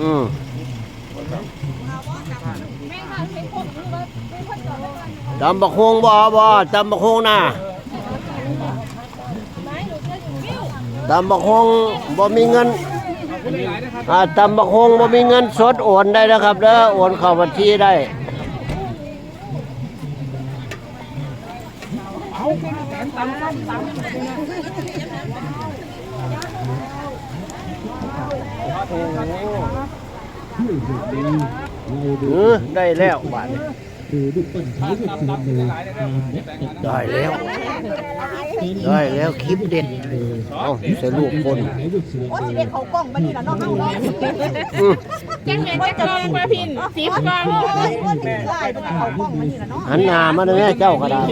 อืมแม่ค่ะใช้พวกนี้ว่าเป็นคนจอดไว้ก่อนตำบักฮวงบ่บ่ตำบักฮวงน่ะไม้หนูจะอยู่วิวตำบักฮวงบ่มีเงินอ่าตำบักฮวงบ่มีเงินสดโอนได้นะครับเด้อโอนเข้าบัญชีได้เอ อได้แล้วบาทได้แล้ว ได้แล้วคลิปเด็ดเอาใส่ลูกคนโอ้สิเด็กเขากล้องบันนี้ล่ะเนาะเฮาเนาะแจ้งเงินจะกองมาพินสีกองเอ้ยเขากล้องบันนี้ล่ะเนาะหันหน้ามาเลยแม่เจ้าก็ได้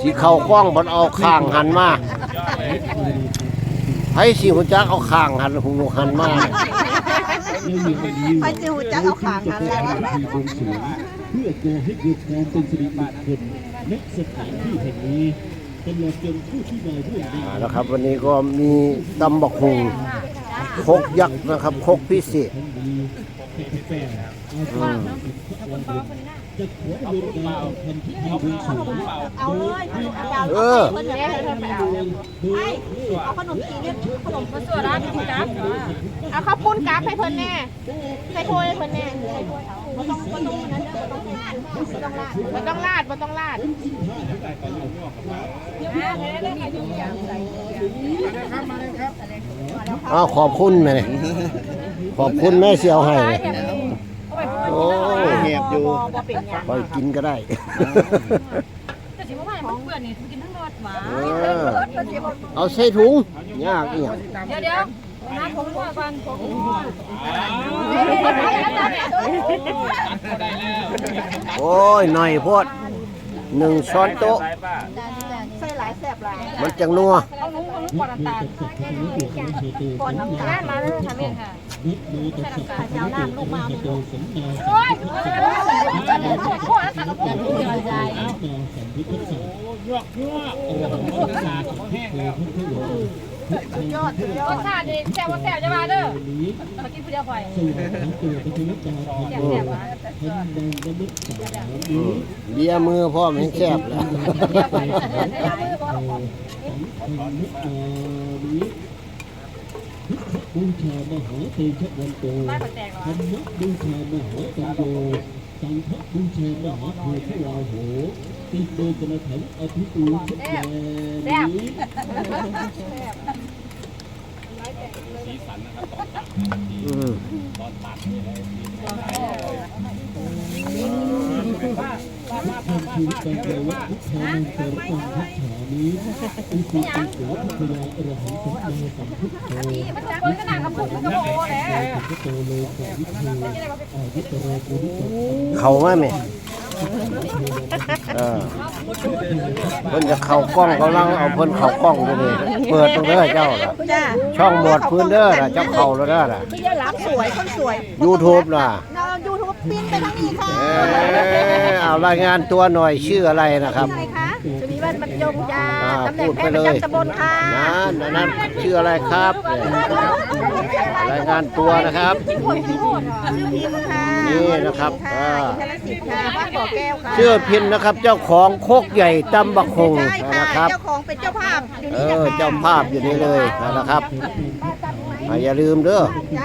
สิเข้ากล้องบนเอาข้างหันมา ให้สิหัวจักเอาข้างหันหูหันมาไปสิฮู้จักเอาขางนั้นแหละพิธีบวงสรวงเพื่อก่อให้เกิดความเป็นสิริมงคลณสถานที่แห่งนี้ตลอดจนผู้ที่มาร่วมในอ่าแล้วครับ วันนี้ก็มีตำบักหุงคกยักษ์นะครับคกพิเศษ ครั้งนี้ให้แฟนอาสาจะขอดำเนินการทำพิธีบวงสรวงเอาเลยขนมดาวเออเพิ่นจะให้เพิ่นไปเอาไอ้เอาขนมจีนเนี่ยขนมมาสวดร้านกินกับเอาข้าวปุ้นกับให้เพิ่นแน่ใส่ถ้วยให้เพิ่นแน่บ่ต้องบ่ต้องนั้นเด้อบ่ต้องลาดบ่ต้องลาดบ่ต้องลาดบ่ต้องลาดอ้าวขอบคุณแม่เนี่ขอบคุณแม่เสียวให้ เงียบอยู่บ่เป็นหยังไปกินก็ได้ แต่สิบ่ว่าของเปื้อนนี่กินทั้งรถหวาเออ เอาใส่ถุงยากอีหยังเดี๋ยวเดี๋ยวน้ำผมว่ากันผมโอ้ยหน่อยโพดหนึ่งช้อนโต๊ะ ใส่หลายแซ่บหลายมันจังนัวเอาหนูของปอดน้ำตาลก่อนน้ำตาแม่ลมาเลยค่ะแม่ค่ะ เจ้าน้ำลูกมาเอาโดยสมนาโอ้ยโอ้ยสักกระปุกเดียวใจต่อสัมพุทธศาสนาอรหันตศาสตร์แห้งแล้วทุกทุกคนทุกยอดสุดยอรดสชาติดีแซ่บว่าแซ่บจะมาเด้อมากินผู้เดียวไปสวรรค์ทั้งตัวพระพุทธเจ้าแซ่บแซ่บว่านดังระลึกสามอืมเบียมือพ่อมนแซ่บแล้วนิอานี้ บูชามหาเตชะวันโตไม่แตกหรอธรรมบูชามหาปัญโยสังฆบูชามหาโพธิลาโหติโดกระถังอภิปูชแยนี้อืมทำคือปัญญาวัตถุทางเสริมความทักษานี้อุสิติโสภพยาอรหังสัมมาสัมพุทโธมันะคนขนาดกระปุกมันก็โอ้แหละพุทโตโลกวิทูอายุตโรปุริโเขามาไหมเออเพิ่นจะเข้ากล้องกำลังเอาเพิ่นเข้ากล้องอยู่นี่เปิดตรงเด้อเจ้าล่ะจ้าช่องหมวดพื้นเด้อน่ะเจ้าเข้าแล้วเด้อน่ะพี่ยรักสวยคนสวย YouTube น่ะน้องยูทูบปิ้นไปทางนี้ค่ะเอ้ยเอารายงานตัวหน่อยชื่ออะไรนะครับอะไรคะ สุริวันบรรจงจ้าอ่าตำแหน่พูงดแพไปทย์เลประยจำตำบลค่ะนั่นอันนั้นชื่ออะไรครับเนี่ยรายงานตัวนะครับ ชื่อพิมพ์ค่ะนี่นะครับค่ะอ่า อินทรศิษย์ค่ะบ้านบ่อแก้วค่ะชื่อพินนะครับเจ้าของโคกใหญ่ตำบักคงใช่ค่ะนะครับ เจ้าของเป็นเจ้าภาพอยู่เอนี่นะอคะเจ้าภาพอยู่นี่เลยนะครับ อ่าอย่าลืมเด้อ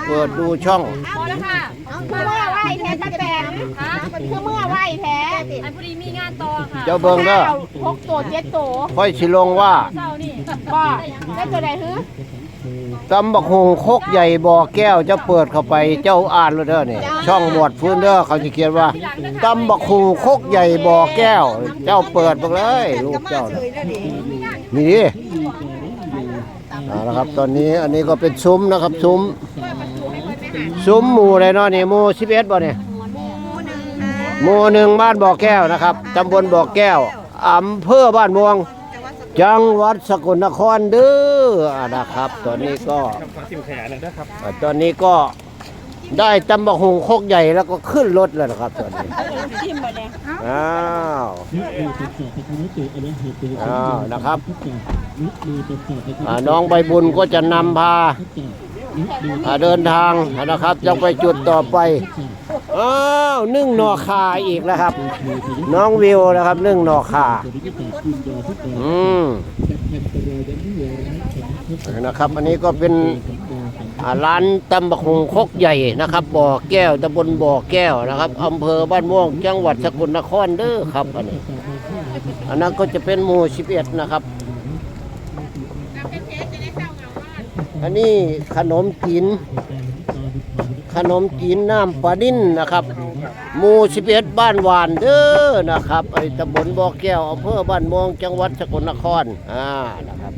เปิดดูช่องพอแล้วค่ะเอาเมื่อไหวแท้ตะแตนค่ะเมื่อเมื่อไหวแท้อันพอดีมีงานต่อค่ะเจ้าเบิงเด้อหกตัวเจ็ดตัวค่อยสิลงว่าเจ้านี่บ่ได้ตัวใดฮึตำบักหงโคกใหญ่บ่อแก้วเจ้าเปิดเข้าไปเจ้าอ่านเลยเด้อนี่ช่องหมวดพื้นเด้อเขาจะเขียนว่าตำบักหงโคกใหญ่บ่อแก้ว เจ้าเปิดไปเลย ลูกเจ้าเฉน่ะยแล้วดินี่ดิ เอาละครับตอนนี้อันนี้ก็เป็นซุ้มนะครับซุ้มซุ้มหมู่เลยเนาะนี่หมู่สิบเอ็ดบ่เนี่ยหมู่หนึ่งบ้านบ่อแก้วนะครับตำบลบ่อแก้วอำเภอบ้านม่วง จังหวัดสกลนครเด้ออ่านะครับ ตอนนี้ก็ตอนนี้ก็ ได้ตำบักหงโคกใหญ่แล้วก็ขึ้นรถแล้วนะครับตอนนี้อ้าวยุคโตตัสสะภะคะวอ้าวนะครับอ่าน้องใบบุญก็จะนำพาเดินทางนะครับจะไปจุดต่อไปอ้าวนึ่งหน่อคาอีกนะครับ น้องวิวนะครับ นึ่งหน่อคาอืมนะครับ อันนี้ก็เป็น ร้านตำบักหงคกใหญ่นะครับ บ่อแก้วตำบลบ่อแก้วนะครับอำเภอบ้านม่วงจังหวัดสกลนครเด้อครับอันนี้ อันนั้นก็จะเป็นหมู่11นะครับ อันนี้ขนมจีนขนมจีนน้ำปลาดิ้นนะครับหมู่11บ้านหวานเด้อนะครับไอ้ตำบลบ่อแก้วอำเภอบ้านม่วงจังหวัดสกลนครอ่านะครับ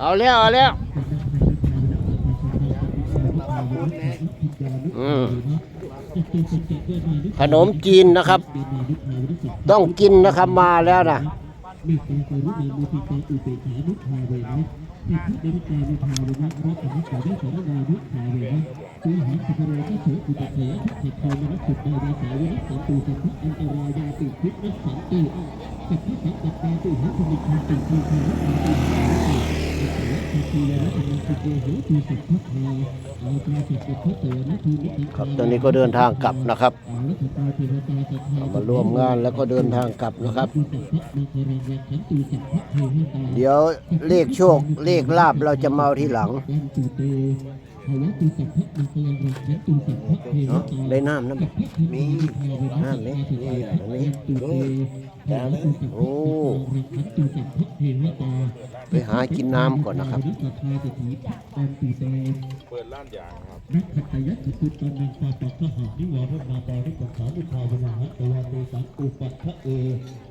เอาแล้วเอาแล้วขนมจีนนะครับ ต้องกินนะครับมาแล้วนะ มีการกรุณาโมทิตาอุเบกขานุภาเวนะมีพระเดชกานุภาเวนะรัตนสาวิสารนานุภาเวนะสุหังสุภโรก็โสอุตเสยทุกขโทมนัสสุดานาสาวินัสสันตุสัพพะอันตรายาติพิษนัสสันติสัพพะสัพพะตาตุหัสมิคันติทีคานัสสันติสัพพะทียนัสสันติ ครับตอนนี้ก็เดินทางกลับนะครับมาร่วมงานแล้วก็เดินทางกลับนะครับ เดี๋ยวเลขโชคเลขลาบเราจะมาทีหลังได้น้ำนะมีน้ำไหมมีตรงนี้โอ้ รักขันตุสัพพะเทวตาไปหากินน้ำก่อนนะครับสัพพะเทวตาอันตุเตเปิดร้านยางครับ นักขัตตยัตถิตุตังนังปาปัสสหะนิวรณาปาริกัสสานุภาเวนะตวาเตสังอุปัฏฐะเอ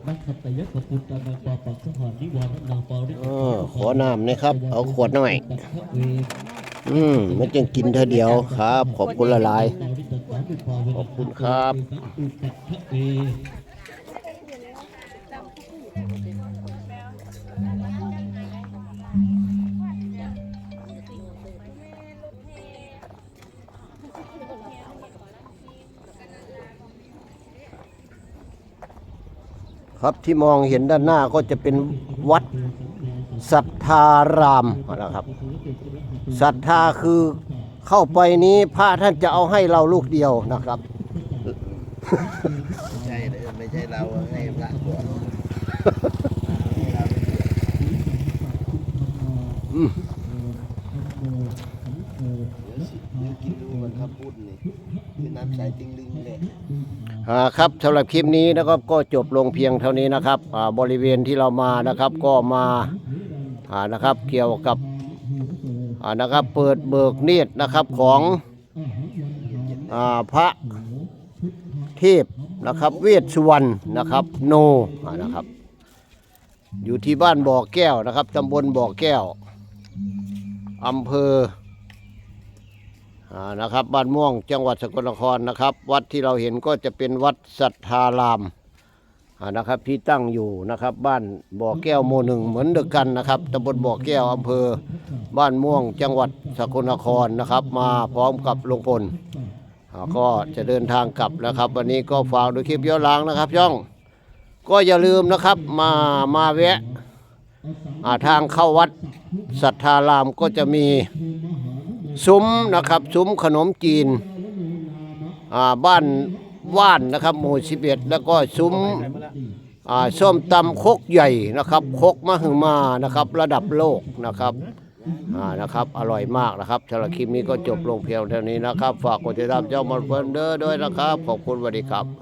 นักขัตตยัตถิตุตังนังปาปัสสหะนิวรณาปาริกัเอสสาอนุขอน้ำหนะครับ เอาขวดหน่อยปัฏฐะเออืมมันจึงกินเธอเดียวครับ ขอบคุณละลายปาริกัสสานุภาเวนะขอบคุณครับสังอุปัฏฐะเอ ครับที่มองเห็นด้านหน้าก็จะเป็นวัดสัทธารามนะครับศรัทธาคือเข้าไปนี้พระท่านจะเอาให้เราลูกเดียวนะครับ ใช่ไม่ใช่เราให้พระก่อนอืม เดี๋ยว คิดดูมันครับพูดนี่คือน้ำใสติงลิงเลยอ่าครับสำหรับคลิปนี้นะครับก็จบลงเพียงเท่านี้นะครับอ่าบริเวณที่เรามานะครับก็มาอ่านะครับเกี่ยวกับอ่านะครับเปิดเบิกเนตรนะครับของอ่าพระเทพนะครับเวสสุวรรณนะครับโนอ่านะครับ อยู่ที่บ้านบ่อแก้วนะครับตำบลบ่อแก้วอำเภอ นะครับบ้านม่วงจังหวัดสกลนครนะครับ วัดที่เราเห็นก็จะเป็นวัดสัทธารามอ่านะครับที่ตั้งอยู่นะครับ บ้านบ่อแก้วโมหนึ่งเหมือนเดียวกันนะครับตำบลบ่อแก้วอำเภอ บ้านม่วงจังหวัดสกลนครนะครับ มาพร้อมกับหลวงพลก็จะเดินทางกลับนะครับ วันนี้ก็ฝากดูคลิปย้อนหลังนะครับช่อง ก็อย่าลืมนะครับมามาแวะทางเข้าวัดสัทธารามก็จะมี ซุ้มนะครับซุ้มขนมจีนอ่าบ้านว่านนะครับหมู่สิบเอ็ดแล้วก็ซุ้มอ่าส้มตำคกใหญ่นะครับคกมหึมานะครับระดับโลกนะครับนะครับอร่อยมากนะครับสำหรับคลิปนี้ก็จบลงเพียงเท่านี้นะครับ ฝากกดติดตามเจ้ามันเฟิร์นเดอร์ด้วยนะครับ ขอบคุณสวัสดีครับ